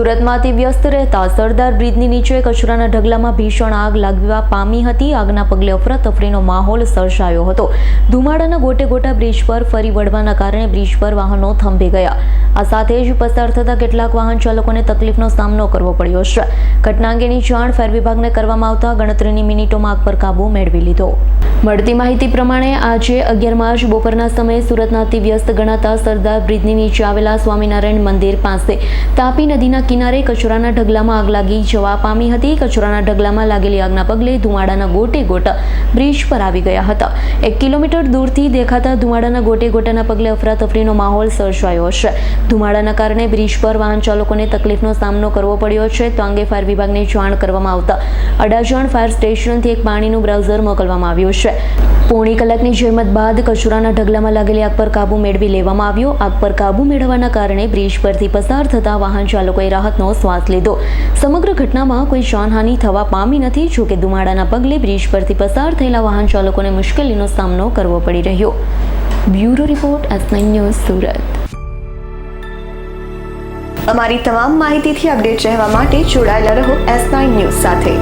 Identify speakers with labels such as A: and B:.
A: સુરતમાંથી વ્યસ્ત રહેતા સરદાર બ્રિજની નીચે કચરાના ઢગલામાં ભીષણ આગ લાગવા પામી હતી. આગના પગલે અફરાતફરીનો માહોલ સર્જાયો હતો. ધુમાડાના ગોટે ગોટા બ્રિજ પર ફરી વળવાના કારણે બ્રિજ પર વાહનો થંભી ગયા. આ સાથે જ પસાર થતા કેટલાક વાહન ચાલકોને તકલીફનો સામનો કરવો પડ્યો છે. ઘટના અંગેની જાણ ફાયર વિભાગને કરવામાં આવતા ગણતરીની મિનિટોમાં આગ પર કાબુ મેળવી લીધો. મળતી માહિતી પ્રમાણે આજે અગિયાર માર્ચ બપોરના સમયે સુરતના અતિ વ્યસ્ત ગણાતા સરદાર બ્રિજની નીચે આવેલા સ્વામિનારાયણ મંદિર પાસે તાપી નદીના કિનારે કચરાના ઢગલામાં આગ લાગી જવા પામી હતી. કચરાના ઢગલામાં લાગેલી આગના પગલે ધુમાડાના ગોટે ગોટા બ્રિજ પર આવી ગયા હતા. એક કિલોમીટર દૂરથી દેખાતા ધુમાડાના ગોટે ગોટાના પગલે અફરાતફરીનો માહોલ સર્જાયો છે ધુમાડાના કારણે બ્રિજ પર વાહન ચાલકોને તકલીફનો સામનો કરવો પડ્યો છે. તો અંગે ફાયર વિભાગને જાણ કરવામાં આવતા અડાજણ ફાયર સ્ટેશનથી એક પાણીનું બ્રાઉઝર મોકલવામાં આવ્યું છે. પોણી કલાકની જહેમત બાદ કચરાના ઢગલામાં લાગેલી આગ પર કાબુ મેળવી લેવામાં આવ્યો. આગ પર કાબુ મેળવવાના કારણે બ્રિજ પરથી પસાર થતા વાહન ચાલકોએ રાહતનો શ્વાસ લીધો. સમગ્ર ઘટનામાં કોઈ જાનહાનિ થવા પામી નથી જોકે ધુમાડાના પગલે બ્રિજ પરથી પસાર થયેલા વાહન ચાલકોને મુશ્કેલીનો સામનો કરવો પડી રહ્યો. Bureau report, S news, Surat.
B: અમારી તમામ માહિતીથી અપડેટ રહેવા માટે જોડાયેલા રહો એસ ન્યૂઝ સાથે.